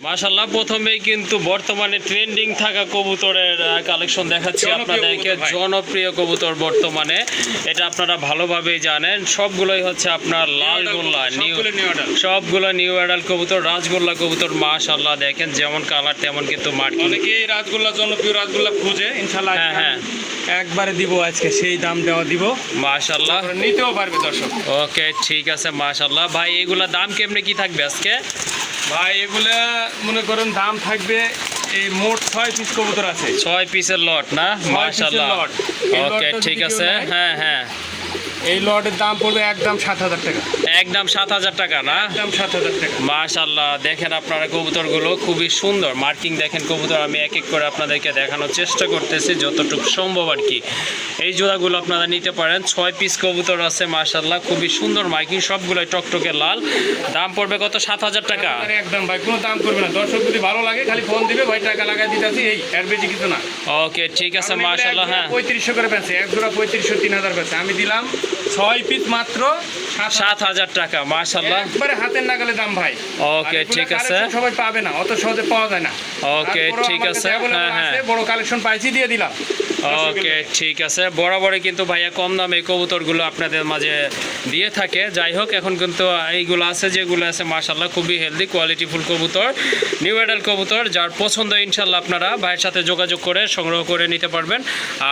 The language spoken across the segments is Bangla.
মাশাল্লাহ প্রথমেই কিন্তু বর্তমানে ট্রেন্ডিং থাকা কবুতরের কালেকশন দেখাচ্ছি আপনাদেরকে। জনপ্রিয় কবুতর বর্তমানে। এটা আপনারা ভালোভাবেই জানেন। সবগুলোই হচ্ছে আপনার লাল গোল্লা নিউ সবগুলো নিউ অ্যাডাল কবুতর রাজগোল্লা কবুতর মাশাল্লাহ দেখেন যেমন কালার তেমন কিন্তু মার্কিং অনেকেই রাজগোল্লা জনপ্রিয় রাজগোল্লা খুঁজে ইনশাল্লাহ হ্যাঁ, হ্যাঁ। একবারে দিব আজকে সেই দাম দেওয়া দিব মাশাল্লাহ নিতেও পারবে দর্শক। ওকে ঠিক আছে মাশাল্লাহ ভাই এগুলা দাম কেমনে কি থাকবে আজকে? ভাই এগুলা মনে করেন দাম থাকবে এই মোট ছয় পিস কবুতর আছে। ছয় পিসের লট না? মার্শাল্লাহ ওকে ঠিক আছে। হ্যাঁ হ্যাঁ। এই লটের দাম পড়বে একদম সাত হাজার টাকা। একদম সাত হাজার টাকা না? একদম সাত হাজার টাকা। মাশাল্লাহ দেখেন আপনারা কবুতরগুলো খুবই সুন্দর। মার্কিং দেখেন কবুতর আমি এক এক করে আপনাদেরকে দেখানোর চেষ্টা করতেছি যতটুকু সম্ভব আর কি। এই জোড়াগুলো আপনারা নিতে পারেন ছয় পিস কবুতর আছে মাশাল্লাহ খুবই সুন্দর মার্কিং সবগুলোই টকটকে লাল। দাম পড়বে কত? সাত হাজার টাকা। একদম ভাই কোনো দাম করবে না। দর্শক যদি ভালো লাগে খালি ফোন দিবে ভাই টাকা লাগাই দিতেছি এই এর বেশি কিছু না। ওকে ঠিক আছে মাশাল্লাহ হ্যাঁ। পঁয়ত্রিশশো করে পেয়েছে এক জোড়া পঁয়ত্রিশশো তিন হাজার পেয়েছে আমি দিলাম ছয় পিস মাত্র। সাত হাজার। টাকা মাশাল্লাহ একবারে হাতের নাগালে দাম ভাই। ওকে ঠিক আছে। সবাই পাবে না অত সহজে পাওয়া যায় না। ওকে, ঠিক আছে, হ্যাঁ, হ্যাঁ। বড় কালেকশন পাইছি দিয়ে দিলাম। ওকে ঠিক আছে। বরাবরই কিন্তু ভাইয়া কম দামে কবুতরগুলো আপনাদের মাঝে দিয়ে থাকে। যাই হোক এখন কিন্তু এইগুলো আছে যেগুলো আছে মাশাল্লাহ খুবই হেলদি কোয়ালিটিফুল কবুতর নিউ এডাল কবুতর যার পছন্দ ইনশাল্লাহ আপনারা ভাইয়ের সাথে যোগাযোগ করে সংগ্রহ করে নিতে পারবেন।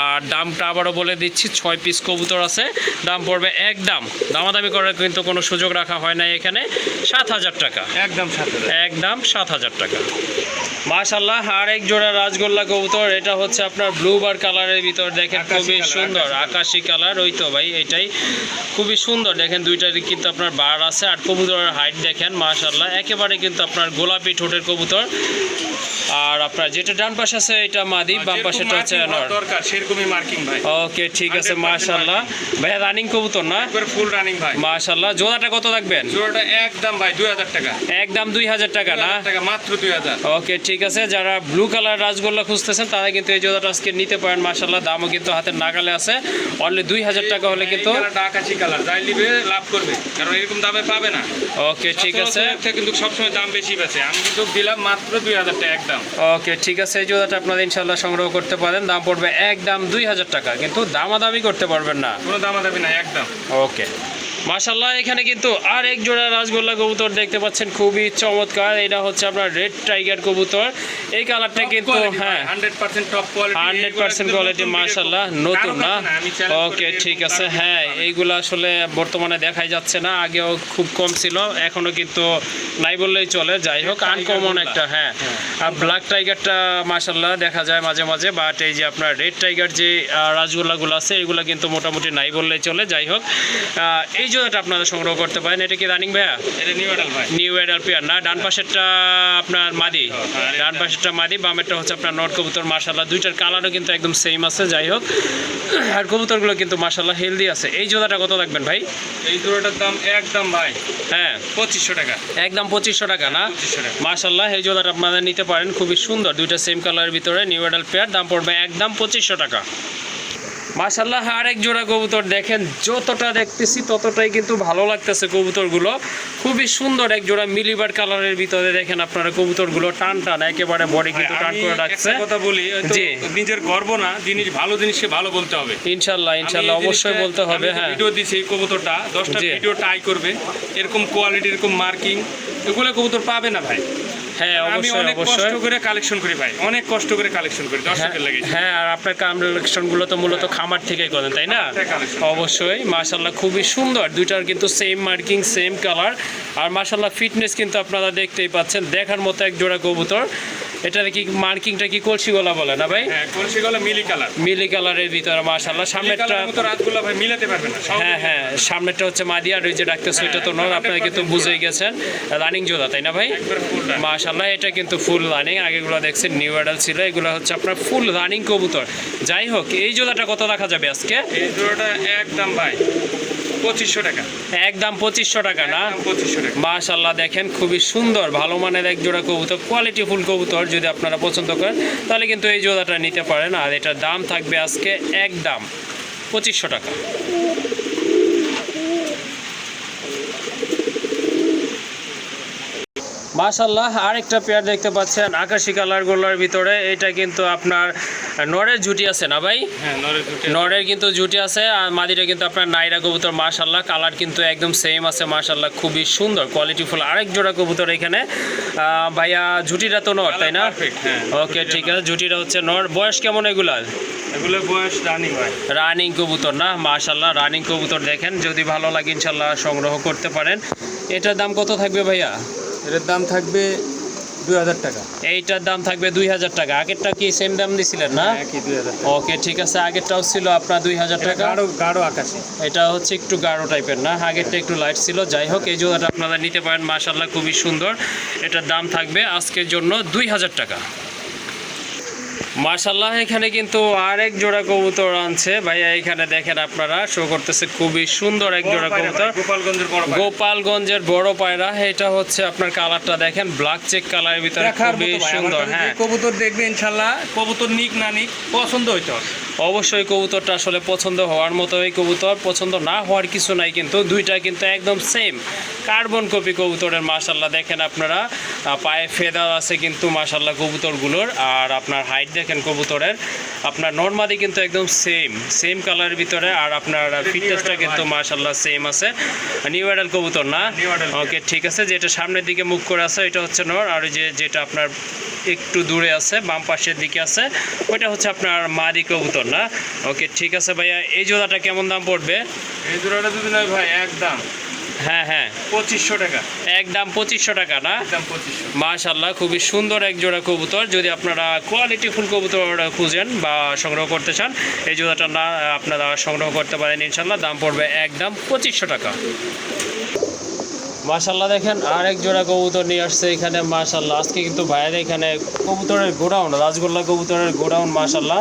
আর দামটা আবারও বলে দিচ্ছি ছয় পিস কবুতর আছে। দাম পড়বে এক দাম। দামাদামি করার কিন্তু কোনো সুযোগ রাখা হয় না এখানে। সাত হাজার টাকা। একদম সাত হাজার। একদম সাত হাজার টাকা। মাশাল্লাহ আর এক জোড়া রাজগোল্লা কবুতর। এটা হচ্ছে আপনার ব্লু বার কালারের ভিতর দেখেন খুবই সুন্দর আকাশি কালার ওই তো ভাই এটাই খুবই সুন্দর। দেখেন দুইটার কিন্তু আপনার বার আছে আর কবুতরের হাইট দেখেন মাশাল্লাহ একেবারে কিন্তু আপনার গোলাপি ঠোঁটের কবুতর। আর আপনার যেটা ডান পাশে আছে এটা মাদি বাম পাশেটা হচ্ছে দরকার সেরকমই মার্কিং ভাই। ওকে ঠিক আছে 100% মাশাল্লাহ ভাইয়া রানিং কবুতর না? একবারে ফুল রানিং ভাই। মাশাল্লাহ জোড়াটা কত রাখবেন? জোড়াটা একদম ভাই দুই হাজার টাকা। একদম দুই হাজার টাকা না? টাকা মাত্র দুই হাজার। ওকে ঠিক আছে যারা ব্লু কালার রাজগোল্লা খুঁজতেছেন তারা কিন্তু এই জোড়াটা আজকে নিতে পারেন মাসাল্লাহ দামও কিন্তু হাতের নাগালে আছে। অনলি দুই হাজার টাকা হলে কিন্তু আকাশি কালার যাই নিবে লাভ করবে। কারণ এরকম দামে পাবে না। ওকে ঠিক আছে। কিন্তু সবসময় দাম বেশি বেছে আমি কিন্তু দিলাম মাত্র দুই হাজার টাকা একদম। ওকে ঠিক আছে এই জোড়াটা আপনারা ইনশাল্লাহ সংগ্রহ করতে পারেন। দাম পড়বে একদম দুই হাজার টাকা কিন্তু দামাদামি করতে পারবেন না। কোনো দামাদামি না একদম। ওকে মাশাল্লাহ এখানে কিন্তু আর এক জোড়া রাজগোল্লা কবুতর দেখতে পাচ্ছেন খুবই চমৎকার। এটা হচ্ছে আপনার রেড টাইগার কবুতর। এই কালারটা কিন্তু হ্যাঁ হান্ড্রেড পার্সেন্ট কোয়ালিটি মার্শাল্লাহ নতুন না? ওকে ঠিক আছে। হ্যাঁ এইগুলো আসলে বর্তমানে দেখাই যাচ্ছে না আগেও খুব কম ছিল এখনও কিন্তু নাই বললেই চলে। যাই হোক আনকমন একটা হ্যাঁ। আর ব্ল্যাক টাইগারটা মার্শাল্লাহ দেখা যায় মাঝে মাঝে বাট এই যে আপনার রেড টাইগার যে রাজগোল্লাগুলো আছে এগুলো কিন্তু মোটামুটি নাই বললেই চলে। যাই হোক আহ, এই জোড়াটা আপনারা সংগ্রহ করতে পারেন। এটা কি রানিং ভাইয়া? নিউ এডাল পেয়ার না ডান পাশেরটা আপনার মাদি। হ্যাঁ, ডান পাশেরটা মাদি বামেরটা হচ্ছে আপনার নট কবুতর মাশাল্লাহ দুইটার কালারও কিন্তু একদম সেম আছে যাই হোক। আর কবুতরগুলো কিন্তু মাশাল্লাহ হেলদি আছে। এই জোড়াটা কত রাখবেন ভাই? এই জোড়াটার দাম একদম ভাই হ্যাঁ। পঁচিশশো টাকা। একদম পঁচিশশো টাকা না? মাশাল্লাহ এই জোড়াটা আপনারা নিতে পারেন খুবই সুন্দর। দুইটা সেম কালারের ভিতরে নিউ এডাল পেয়ার দাম পড়বে একদম পঁচিশশো টাকা। মাশাল্লাহ আরেক জোড়া কবুতর দেখেন যতটা দেখতেছি ততটাই কিন্তু ভালো লাগতেছে কবুতরগুলো। খুবই সুন্দর এক জোড়া মিলিবার কালারের ভিতরে দেখেন আপনারা কবুতরগুলো টান টান একেবারে বডি কিন্তু টান করে রাখছে। কথা বলি জি। নিজের গর্ব না জিনিস ভালো জিনিসকে ভালো বলতে হবে। ইনশাল্লাহ ইনশাল্লাহ অবশ্যই বলতে হবে হ্যাঁ। ভিডিও দিছি কবুতরটা দশটা। ভিডিও ট্রাই করবে এরকম কোয়ালিটি এরকম মার্কিং এগুলো কবুতর পাবে না ভাই। হ্যাঁ আমি অনেক কষ্ট করে কালেকশন করি ভাই অনেক কষ্ট করে কালেকশন করি দর্শকের লাগে হ্যাঁ আর আপনার কালেকশনগুলো তো মূলত খামার থেকেই করেন তাই না? collection। অবশ্যই মাশাল্লাহ খুবই সুন্দর। দুইটার কিন্তু সেম মার্কিং সেম কালার আর মাশাল্লাহ ফিটনেস কিন্তু আপনারা দেখতেই পাচ্ছেন দেখার মতো এক জোড়া কবুতর। এটার কি মার্কিংটা কি কলসি গলা বলে না ভাই? হ্যাঁ কলসি গলা মিলি কালার। মিলি কালারের ভিতরে মাশাল্লাহ মিলি সামনেরটা মতো রাতগুলো ভাই মিলাতে পারবে না হ্যাঁ হ্যাঁ সামনেরটা হচ্ছে মাদি আর ওই যে ডাক্তার সুইটা তো নর আপনারা কিন্তু বুঝেই গেছেন। রানিং জোড়া তাই না ভাই? মাশাল্লাহ এটা কিন্তু ফুল রানিং। আগেগুলো দেখছেন নিউ অ্যাডাল ছিল এগুলো হচ্ছে আপনার ফুল রানিং কবুতর। যাই হোক এই জোড়াটা কত রাখা যাবে আজকে? এই জোড়াটা একদম ভাই পঁচিশশো টাকা। একদম পঁচিশশো টাকা না? পঁচিশশো টাকা। মাশাল্লাহ দেখেন খুবই সুন্দর ভালো মানের এক জোড়া কবুতর কোয়ালিটি ফুল কবুতর যদি আপনারা পছন্দ করেন তাহলে কিন্তু এই জোড়াটা নিতে পারেন। আর এটার দাম থাকবে আজকে একদম পঁচিশশো টাকা। মাশাল্লাহ আরেকটা পেয়ার দেখতে পাচ্ছেন আকাশি কালারগুলোর ভিতরে। এটা কিন্তু আপনার নরের জুটি আছে না ভাই? হ্যাঁ নরের কিন্তু জুটি আছে আর মাদিটা কিন্তু আপনার নাইরা কবুতর মাশাল্লাহ কালার কিন্তু একদম সেম আছে মাশাল্লাহ খুবই সুন্দর কোয়ালিটিফুল আরেক জোড়া কবুতর এখানে। ভাইয়া জুটিটা তো নর তাই না? হ্যাঁ। ওকে ঠিক আছে জুটিটা হচ্ছে নর। বয়স কেমন এগুলার? এগুলো বয়স রানিং হয় রানিং কবুতর না মাশাল্লাহ রানিং কবুতর দেখেন। যদি ভালো লাগে ইনশাল্লাহ সংগ্রহ করতে পারেন। এটার দাম কত থাকবে ভাইয়া? এটার দাম থাকবে দুই হাজার টাকা। এইটার দাম থাকবে দুই হাজার টাকা। আগেরটা কি সেম দাম দিছিলেন না? ওকে ঠিক আছে। আগেরটাও ছিল আপনার দুই হাজার টাকা। গাঢ় আকাশে। এটা হচ্ছে একটু গাঢ় টাইপের না? আগেরটা একটু লাইট ছিল। যাই হোক এই জোড়াটা আপনারা নিতে পারেন। মাশাল্লাহ খুবই সুন্দর। এটার দাম থাকবে আজকের জন্য দুই হাজার টাকা। মাশাল্লাহ এখানে কিন্তু আরেক জোড়া কবুতর আনছে। ভাইয়া এখানে দেখেন আপনারা শো করতেছে খুবই সুন্দর এক জোড়া কবুতর। গোপালগঞ্জের বড় পায়রা। গোপালগঞ্জের বড় পায়রা এটা হচ্ছে আপনার কালারটা দেখেন ব্ল্যাক চেক কালারের ভিতরে খুবই সুন্দর হ্যাঁ। কবুতর দেখবে ইনশাল্লাহ কবুতর নিক না নিক পছন্দ হইতে। হবে অবশ্যই কবুতরটা আসলে পছন্দ হওয়ার মতো মতোই কবুতর। পছন্দ না হওয়ার কিছু নাই কিন্তু দুইটা কিন্তু একদম সেম কার্বন কপি কবুতরের মাশাল্লাহ দেখেন আপনারা। পায়ে ফেদার আছে কিন্তু মাশাল্লাহ কবুতরগুলোর। আর আপনার হাইট দেখেন কবুতরের। আপনার নর্মালি কিন্তু একদম সেম সেম কালারের ভিতরে। আর আপনার ফিটনেসটা কিন্তু মাশাল্লাহ সেম আছে। নিউ অ্যাডাল কবুতর না? ওকে ঠিক আছে। যেটা সামনের দিকে মুখ করে আছে এটা হচ্ছে নর। আর ওই যে যেটা আপনার একটু দূরে আছে বাম পাশের দিকে আছে ওইটা হচ্ছে আপনার মাদি কবুতর। না? ওকে ঠিক আছে ভাইয়া। এই জোড়াটা কেমন দাম পড়বে? এই জোড়াটা যদি নয় ভাই একদম। হ্যাঁ হ্যাঁ। পঁচিশশো টাকা। একদম পঁচিশশো টাকা না? একদম পঁচিশশো। মাশাল্লাহ খুবই সুন্দর এক জোড়া কবুতর। যদি আপনারা কোয়ালিটি ফুল কবুতর খুঁজেন বা সংগ্রহ করতে চান এই জোড়াটা না আপনারা সংগ্রহ করতে পারেন ইনশাল্লাহ দাম পড়বে একদম পঁচিশশো টাকা। মাশাল্লাহ দেখেন আরেক জোড়া কবুতর নিয়ে আসছে এখানে মাশাল্লাহ আজকে কিন্তু ভাইয়ের এখানে কবুতরের গোডাউন রাজগোল্লা কবুতরের গোডাউন মাশাল্লাহ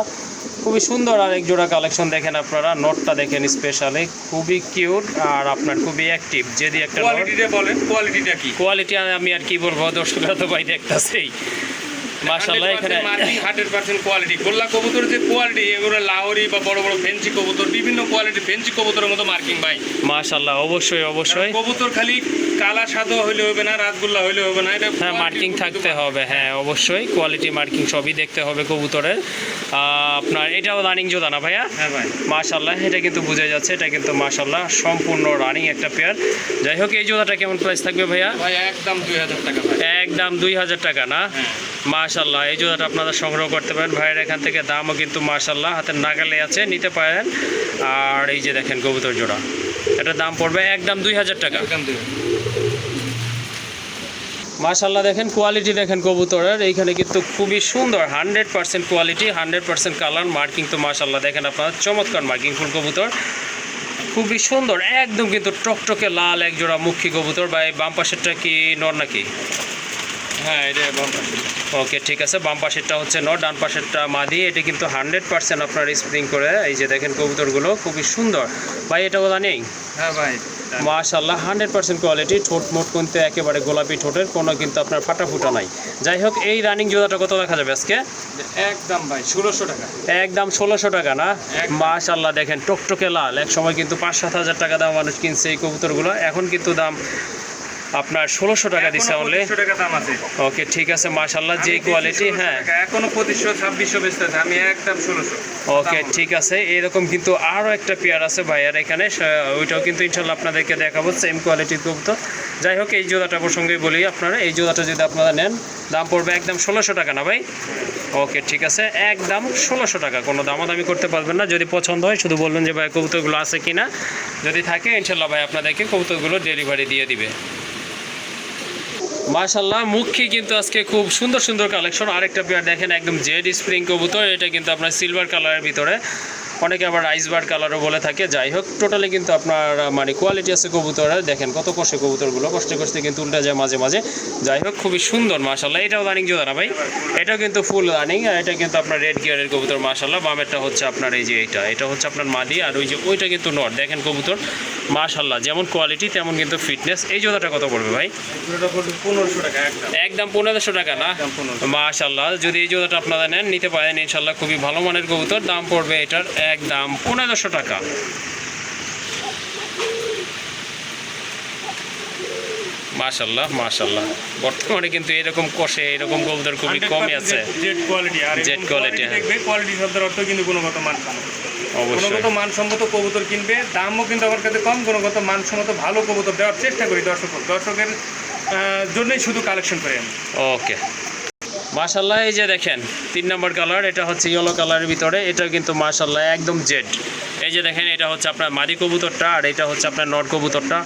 খুবই সুন্দর আরেক জোড়া কালেকশন দেখেন আপনারা। নটটা দেখেন স্পেশালি খুবই কিউট আর আপনার খুবই অ্যাক্টিভ যদি একটা কোয়ালিটিটা বলেন কোয়ালিটিটা কি? কোয়ালিটি আমি আর কি বলব দর্শকরা তো ভাই দেখতেছেই। মাশাল্লাহ এখানে হান্ড্রেড পার্সেন্ট কোয়ালিটি গোল্লা কবুতর যে কোয়ালিটি এগুলো লাহোরি বা বড় বড় ফেন্সি কবুতর বিভিন্ন কোয়ালিটি ফেন্সি কবুতরের মতো মার্কিং ভাই। মাশাল্লাহ অবশ্যই অবশ্যই। কবুতর খালি কালা সাদা হইলে হবে না রাতগুল্লা হইলে হবে না এটা হ্যাঁ মার্কিং থাকতে হবে হ্যাঁ অবশ্যই কোয়ালিটি মার্কিং সবই দেখতে হবে কবুতরের। আপনার এটাও রানিং জোদা না ভাইয়া? হ্যাঁ ভাই। এটা কিন্তু বোঝা যাচ্ছে এটা কিন্তু মাশাল্লাহ সম্পূর্ণ রানিং একটা পেয়ার যাই হোক এই জোড়াটা কেমন প্রাইস থাকবে ভাইয়া? ভাই একদম দুই হাজার টাকা ভাই। একদম দুই হাজার টাকা না? হ্যাঁ। মাশাল্লাহ এই জোড়াটা আপনারা সংগ্রহ করতে পারেন। ভাইয়ের এখান থেকে দামও কিন্তু মাশাল্লাহ হাতের নাগালে আছে নিতে পারেন। আর এই যে দেখেন কবুতর জোড়া এটার দাম পড়বে একদম দুই হাজার টাকা। মাশাল্লাহ দেখেন কোয়ালিটি দেখেন কবুতরের এইখানে কিন্তু খুবই সুন্দর hundred percent quality hundred percent colour marking তো মাশাল্লাহ দেখেন আপনার চমৎকার মার্কিং ফুল কবুতর। খুবই সুন্দর একদম কিন্তু টকটকে লাল এক জোড়া মুখী কবুতর বা এই বাম পাশেরটা কি নর নাকি? হ্যাঁ এটা বাম। ওকে ঠিক আছে বাম পাশেরটা হচ্ছে নর ডান পাশেরটা মাদি এটা কিন্তু হান্ড্রেড পার্সেন্ট আপনার স্প্রিং করে এই যে দেখেন কবুতরগুলো খুবই সুন্দর। ভাই এটা বলা নেই? হ্যাঁ ভাই মাশাল্লাহ হান্ড্রেড পার্সেন্ট কোয়ালিটি ঠোঁট মোট কিন্তু একেবারে গোলাপি ঠোঁটের কোনো কিন্তু আপনার ফাটা ফুটা নাই। যাই হোক এই রানিং জোড়াটা কত দেখা যাবে আজকে? একদম ভাই ষোলোশো টাকা। একদম ষোলোশো টাকা না। মাশাল্লাহ দেখেন টকটকে লাল এক সময় কিন্তু পাঁচ সাত হাজার টাকা দাম মানুষ কিনছে এই কবুতরগুলো এখন কিন্তু দাম আপনার ষোলোশো টাকা অনলি টাকা দাম আছে। ওকে ঠিক আছে মাশাল্লাহ যে কোয়ালিটি হ্যাঁ। এখনও পঁচিশশো ছাব্বিশশো বেচতে আমি একদম ষোলোশো। ওকে ঠিক আছে এরকম কিন্তু আরও একটা পেয়ার আছে ভাইয়ার এখানে ওইটাও কিন্তু ইনশাল্লাহ আপনাদেরকে দেখাবো সেম কোয়ালিটির কবুতর। যাই হোক এই জোড়াটা প্রসঙ্গে বলি আপনারা এই জোড়াটা যদি আপনারা নেন দাম পড়বে একদম ষোলোশো টাকা না ভাই? ওকে ঠিক আছে একদম ষোলোশো টাকা কোনো দামাদামি করতে পারবেন না যদি পছন্দ হয় শুধু বলবেন যে ভাই কবুতরগুলো আছে কি না যদি থাকে ইনশাল্লাহ ভাই আপনাদেরকে কবুতরগুলো ডেলিভারি দিয়ে দিবে। মাশাল্লাহ মুখে কিন্তু আজকে খুব সুন্দর সুন্দর কালেকশন আরেকটা পেয়ার দেখেন, একদম জেড স্প্রিং কবুতর, এটা কিন্তু আপনার সিলভার কালারের ভিতরে। অনেকে আবার আইসবার কালারও বলে থাকে। যাই হোক টোটালি কিন্তু আপনার মানে কোয়ালিটি আছে কবুতরের। দেখেন কত কষ্টে কবুতরগুলো। কষ্টে কষ্টে কিন্তু উল্টা যায় মাঝে মাঝে। যাই হোক খুবই সুন্দর মাশাল্লাহ এটাও রানিং জোদা না ভাই? এটাও কিন্তু ফুল রানিং আর এটা কিন্তু আপনার রেড গিয়ারের কবুতর মাশাল্লাহ বামেরটা হচ্ছে আপনার এই যে এইটা। এটা হচ্ছে আপনার মাদি আর ওই যে ওইটা কিন্তু নট। দেখেন কবুতর মাশাল্লাহ যেমন কোয়ালিটি তেমন কিন্তু ফিটনেস এই জোদাটা কত পড়বে ভাই? পুরোটা পনেরোশো টাকা একদম পনেরোশো টাকা না? একদম 1500 মাশাল্লাহ যদি এই জোড়াটা আপনারা নেন নিতে পারেন ইনশাল্লাহ খুবই ভালো মানের কবুতর। দাম পড়বে এটার একদম পনেরোশো টাকা। মাশাল্লাহ মাশাল্লাহ। বর্তমানে কিন্তু এরকম কষে এরকম কবুতর খুবই কমই আছে। জেড কোয়ালিটি আর jet কোয়ালিটি হ্যাঁ। দেখবে কোয়ালিটি শব্দের অর্থ কিন্তু গুণগত অবশ্যই। গুণগত মানসম্মত কবুতর কিনবে দামও কিন্তু আমার কাছে কম গুণগত মানসম্মত ভালো কবুতর দেওয়ার চেষ্টা করি দর্শক দর্শকের জন্যই শুধু কালেকশন করি আমি। ওকে মাশাল্লাহ এই যে দেখেন তিন নম্বর কালার এটা হচ্ছে ইয়েলো কালারের ভিতরে এটা কিন্তু মাশাল্লাহ একদম জেড। এই যে দেখেন এটা হচ্ছে আপনার মাদি কবুতরটা আর এটা হচ্ছে আপনার নট কবুতরটা।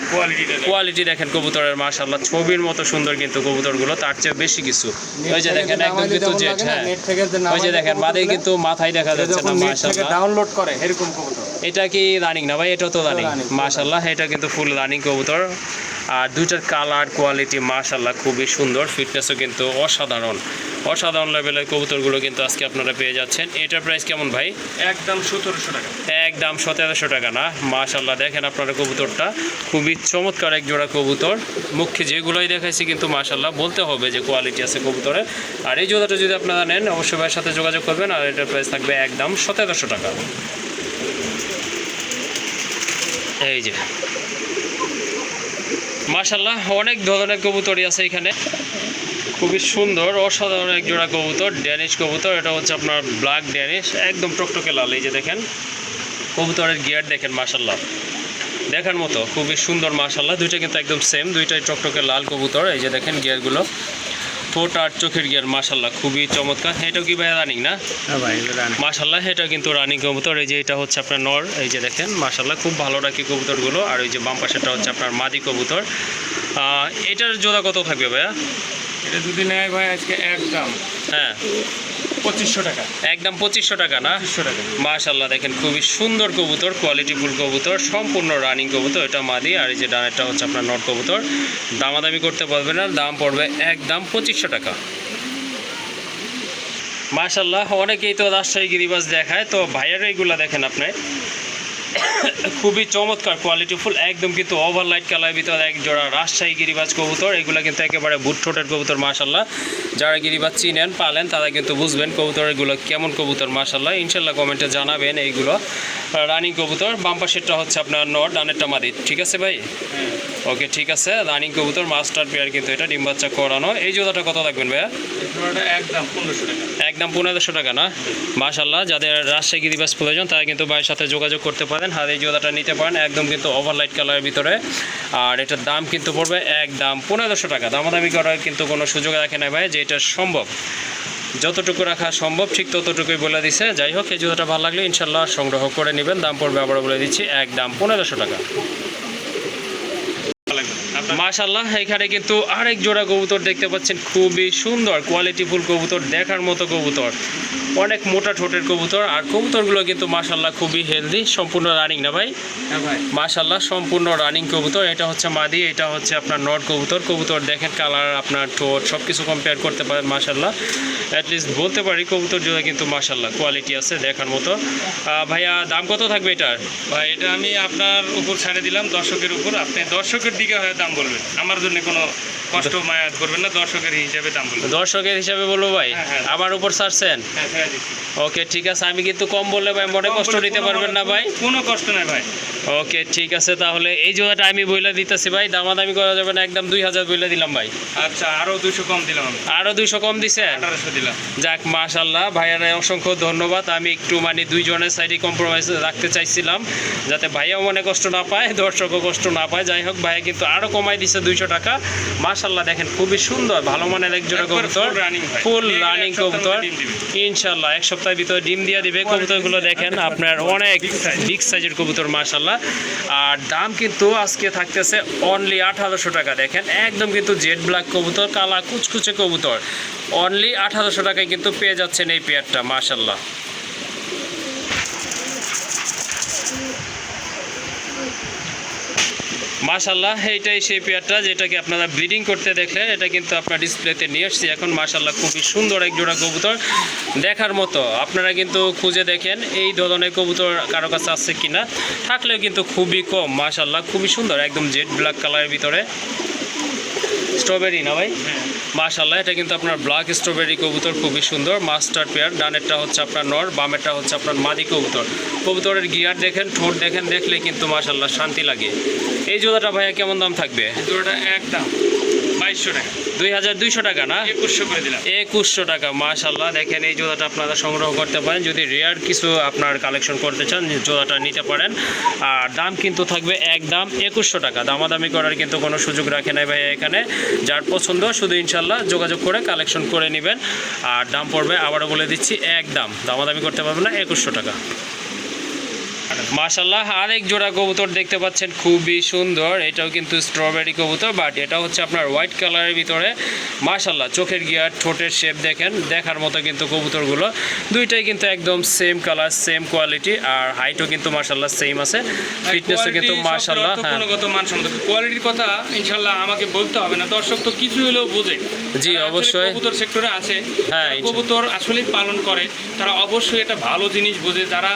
কোয়ালিটি দেখেন। কবুতরের মাশাল্লাহ ছবির মতো সুন্দর কিন্তু কবুতরগুলো তার চেয়ে বেশি কিছু। ওই যে দেখেন একদম কিন্তু জেড হ্যাঁ। ওই যে দেখেন মাদি কিন্তু মাথায় দেখা যাচ্ছে না মাশাল্লাহ ডাউনলোড করে এরকম কবুতর। এটা কি রানিং না ভাই? এটা তো রানিং। মাশাল্লাহ এটা কিন্তু ফুল রানিং কবুতর। আর দুইটার কালার কোয়ালিটি মাশাল্লাহ খুবই সুন্দর ফিটনেসও কিন্তু অসাধারণ। অসাধারণ লেভেলের কবুতরগুলো কিন্তু আজকে আপনারা পেয়ে যাচ্ছেন। এটার প্রাইস কেমন ভাই? একদম সতেরোশো টাকা। একদম সতেরোশো টাকা না? মাশাল্লাহ দেখেন আপনারা কবুতরটা। খুবই চমৎকার এক জোড়া কবুতর। মুখ্য যেগুলোই দেখাইছি কিন্তু মাশাল্লাহ বলতে হবে যে কোয়ালিটি আছে কবুতরের। আর এই জোড়াটা যদি আপনারা নেন অবশ্যই ভাইয়ের সাথে যোগাযোগ করবেন আর এটার প্রাইস থাকবে একদম সতেরোশো টাকা। এই যে মাশাল্লাহ অনেক ধরনের কবুতরই আছে এখানে। খুবই সুন্দর, অসাধারণ এক জোড়া কবুতর, ড্যানিশ কবুতর। এটা হচ্ছে আপনার ব্ল্যাক ড্যানিশ, একদম টকটকে লাল, এই যে দেখেন। কবুতরের গিয়ার দেখেন মাশাল্লাহ দেখার মতো, খুবই সুন্দর মাশাল্লাহ দুইটা কিন্তু একদম সেম দুইটাই টকটকে লাল কবুতর, এই যে দেখেন গিয়ারগুলো। ঠোঁট আর চোখের গিয়ার মাসাল্লাহ খুবই চমৎকার। এটাও কি ভাই রানিং না মাসাল্লাহ এটা কিন্তু রানিং কবুতর। এই যে এটা হচ্ছে আপনার নর এই যে দেখেন মাসাল্লাহ খুব ভালো রাখি কবুতরগুলো। আর ওই যে বাম পাশেটা হচ্ছে আপনার মাদি কবুতর। এটার জোড়া কত থাকবে ভাইয়া? এটা যদি নেয় ভাই আজকে একদম। হ্যাঁ। পঁচিশশো টাকা। একদম পঁচিশশো টাকা না? পঁচিশশো টাকা। মাশাল্লাহ দেখেন খুবই সুন্দর কবুতর কোয়ালিটি ফুল কবুতর সম্পূর্ণ রানিং কবুতর এটা মাদি আর এই যে ডানেরটা হচ্ছে আপনার নট কবুতর। দামাদামি করতে পারবেন না দাম পড়বে একদম পঁচিশশো টাকা। মাশাল্লাহ অনেকেই তো রাজশাহী গিরিবাজ দেখায় তো ভাইয়ার এইগুলা দেখেন আপনি। খুবই চমৎকার কোয়ালিটি ফুল একদম কিন্তু ওভার লাইট কালার ভিতরে এক জোড়া রাজশাহী গিরিবাজ কবুতর এগুলো কিন্তু একেবারে বুট ঠোঁটের কবুতর মাশাল্লাহ যারা গিরিবাজ চিনেন পালেন তারা কিন্তু বুঝবেন কবুতরগুলো কেমন কবুতর মাশাল্লাহ ইনশাল্লাহ কমেন্টে জানাবেন এইগুলো। রানিং কবুতর বাম পাশেরটা হচ্ছে আপনার নট ডানেরটা মাদি ঠিক আছে ভাই? ওকে ঠিক আছে। রানিং কবুতর মাস্টার পেয়ার কিন্তু এটা ডিম বাচ্চা করানো। এই জোড়াটা কত থাকবেন ভাইয়া? একদম পনেরোশো টাকা। না? মাশাল্লাহ যাদের রাজশাহী গিরিবাস প্রয়োজন তারা কিন্তু ভাইয়ের সাথে যোগাযোগ করতে পারেন। আর এই জোড়াটা নিতে পারেন একদম কিন্তু ওভারলাইট কালারের ভিতরে। আর এটার দাম কিন্তু পড়বে একদম পনেরোশো টাকা। দামাদামি করার কিন্তু কোনো সুযোগ রাখে না ভাই যে এটা সম্ভব। যতটুকু রাখা সম্ভব, ঠিক ততটুকুই বলে দিছে। যাই হোক, এই জুতোটা ভালো লাগলে ইনশাল্লাহ সংগ্রহ করে নেবেন। দাম পড়বে আবারও বলে দিচ্ছি, এক দাম পনেরোশো টাকা। মাশাল্লাহ এখানে কিন্তু আরেক জোড়া কবুতর দেখতে পাচ্ছেন। খুবই সুন্দর কোয়ালিটিফুল কবুতর, দেখার মতো কবুতর। অনেক মোটা ঠোঁটের কবুতর আর কবুতরগুলো কিন্তু মাশাল্লাহ খুবই হেলদি সম্পূর্ণ রানিং না ভাই? হ্যাঁ ভাই। মাশাল্লাহ সম্পূর্ণ রানিং কবুতর এটা হচ্ছে মাদি এটা হচ্ছে আপনার নট কবুতর। কবুতর দেখেন কালার আপনার ঠোঁট সব কিছু কম্পেয়ার করতে পারেন মাশাল্লাহ অ্যাটলিস্ট বলতে পারি কবুতর জোড়া কিন্তু মাশাল্লাহ কোয়ালিটি আছে দেখার মতো। ভাইয়া দাম কত থাকবে এটার? ভাই এটা আমি আপনার উপর ছাড়ে দিলাম দর্শকের উপর। আপনি দর্শকের দিকে হয়ে দাম বলবেন। আমার জন্য কোনো কষ্ট মায়া করবেন না দর্শকের হিসাবে দাম বলবেন। দর্শকের হিসাবে বলব ভাই? হ্যাঁ, হ্যাঁ। আমার উপর ছাড়ছেন? ওকে ঠিক আছে আমি কিন্তু কম বললে ভাই মনে কষ্ট নিতে পারবেন না ভাই। কোনো কষ্ট নাই ভাই। ওকে ঠিক আছে তাহলে এই জোড়াটা আমি বইলা দিতেছি ভাই দামাদামি করা যাবে না একদম দুই হাজার বইলা দিলাম ভাই। আচ্ছা আরও দুশো কম দিলাম আমি। আরও দুইশো কম দিছে? আঠারোশো দিলাম। যাক মাশাল্লাহ ভাইয়ারা অসংখ্য ধন্যবাদ আমি একটু মানে দুইজনের সাইডে কম্প্রোমাইজ রাখতে চাইছিলাম যাতে ভাইয়াও মনে কষ্ট না পায় দর্শকও কষ্ট না পায়। যাই হোক ভাইয়া কিন্তু আরও কমাই দিছে দুইশো টাকা। মাশাল্লাহ দেখেন খুবই সুন্দর ভালো মানের এক জোড়া কবুতর। ফুল রানিং কবুতর। মধ্যে ইনশাল্লাহ এক সপ্তাহের ভিতরে ডিম দিয়ে দিবে। কবুতরগুলো দেখেন, আপনার অনেক বিগ সাইজের কবুতর মাশাল্লাহ আর দাম কিন্তু আজকে থাকতেছে অনলি আঠারোশো টাকা। দেখেন, একদম কিন্তু জেড ব্ল্যাক কবুতর, কালা কুচকুচে কবুতর। অনলি আঠারোশো টাকায় কিন্তু পেয়ে যাচ্ছেন এই পেয়ারটা মাশাল্লাহ মাশাল্লাহ এইটাই সেই পেয়ারটা যেটাকে আপনারা ব্রিডিং করতে দেখলেন, এটা কিন্তু আপনার ডিসপ্লেতে নিয়ে এসছি এখন মাশাল্লাহ খুবই সুন্দর এক জোড়া কবুতর দেখার মতো। আপনারা কিন্তু খুঁজে দেখেন এই ধরনের কবুতর কারও কাছে আছে কিনা। থাকলেও কিন্তু খুবই কম মাশাল্লাহ খুবই সুন্দর, একদম জেড ব্ল্যাক কালারের ভিতরে। স্ট্রবেরি না ভাই? মাশাল্লাহ এটা কিন্তু আপনার ব্ল্যাক স্ট্রবেরি কবুতর, খুবই সুন্দর। মাস্টার পেয়ার, ডানেরটা হচ্ছে আপনার নর, বামেরটা হচ্ছে আপনার মাদি কবুতর। কবুতরের গিয়ার দেখেন, ঠোঁট দেখেন, দেখলে কিন্তু মাশাল্লাহ শান্তি লাগে। এই জোড়াটা ভাইয়া কেমন দাম থাকবে? জোড়াটা একদম বাইশশো টাকা। দুই হাজার দুইশো টাকা না? একুশশো করে দিলাম। একুশশো টাকা মাশাল্লাহ দেখেন এই জোড়াটা আপনারা সংগ্রহ করতে পারেন। যদি রেয়ার কিছু আপনার কালেকশন করতে চান জোড়াটা নিতে পারেন। আর দাম কিন্তু থাকবে এক দাম একুশশো টাকা। দামাদামি করার কিন্তু কোনো সুযোগ রাখে নাই ভাই এখানে। যার পছন্দ শুধু ইনশাল্লাহ যোগাযোগ করে কালেকশন করে নেবেন। আর দাম পড়বে আবারও বলে দিচ্ছি এক দাম দামাদামি করতে পারবেন না একুশশো টাকা। মাশাল্লাহ আরেক জোড়া কবুতর দেখতে পাচ্ছেন খুবই সুন্দর। এটাও কিন্তু স্ট্রবেরি কবুতর বাট এটা হচ্ছে আপনার হোয়াইট কালারের ভিতরে। মাশাল্লাহ চোখের গিয়ার ঠোঁটের শেপ দেখেন দেখার মতো কিন্তু কবুতরগুলো। দুইটাই কিন্তু একদম সেম কালার সেম কোয়ালিটি আর হাইটও কিন্তু মাশাল্লাহ সেম আছে। ফিটনেসও কিন্তু মাশাল্লাহ হ্যাঁ। কোয়ালিটির কথা ইনশাল্লাহ আমাকে বলতে হবে না। দর্শক তো কিছু হলেও বোঝে। জি, অবশ্যই। কবুতর সেক্টরে আছে হ্যাঁ, কবুতর আসলেই পালন করে তারা অবশ্যই এটা ভালো জিনিস বোঝে। যারা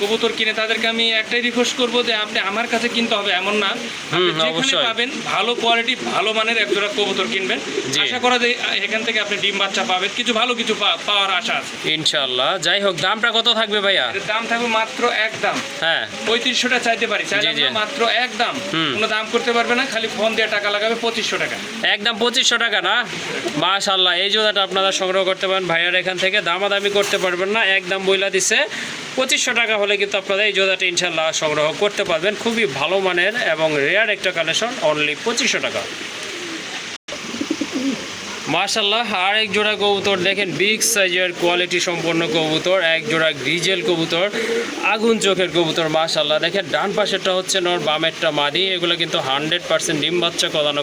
কবুতর কিনে তাদেরকে আমি একটাই রিকোয়েস্ট করব যে আপনি আমার কাছে কিনতে হবে এমন না। আপনি যেখানে পাবেন ভালো কোয়ালিটি ভালো মানের একজোড়া কবুতর কিনবেন। আশা করা যায় এখান থেকে আপনি ডিম বাচ্চা পাবেন কিছু ভালো কিছু পাওয়ার আশা আছে। ইনশাল্লাহ যাই হোক দামটা কত থাকবে ভাইয়া? দাম থাকবে মাত্র এক দাম। হ্যাঁ। পঁয়ত্রিশশোটা চাইতে পারি। না, মাত্র এক দাম। কোনো দাম করতে পারবে না খালি ফোন দিয়ে টাকা লাগাবে পঁচিশশো টাকা। একদম পঁচিশশো টাকা না? মাশাল্লাহ এই জোড়াটা আপনারা সংগ্রহ করতে পারেন ভাইয়ার এখান থেকে। দামাদামি করতে পারবেন না একদম বইলা দিছে। পঁচিশশো টাকা হলে কিন্তু আপনারা এই জোড়াটা ইনশাল্লাহ সংগ্রহ করতে পারবেন। খুবই ভালো মানের এবং রেয়ার একটা কালেকশন অনলি পঁচিশশো টাকা। মাশাল্লাহ আর এক জোড়া কবুতর দেখেন বিগ সাইজের কোয়ালিটি সম্পন্ন কবুতর, এক জোড়া গ্রিজেল কবুতর, আগুন চোখের কবুতর মাশাল্লাহ দেখেন, ডান পাশেরটা হচ্ছে নর, বামেরটা মাদি, এগুলো কিন্তু হান্ড্রেড পার্সেন্ট ডিম বাচ্চা করানো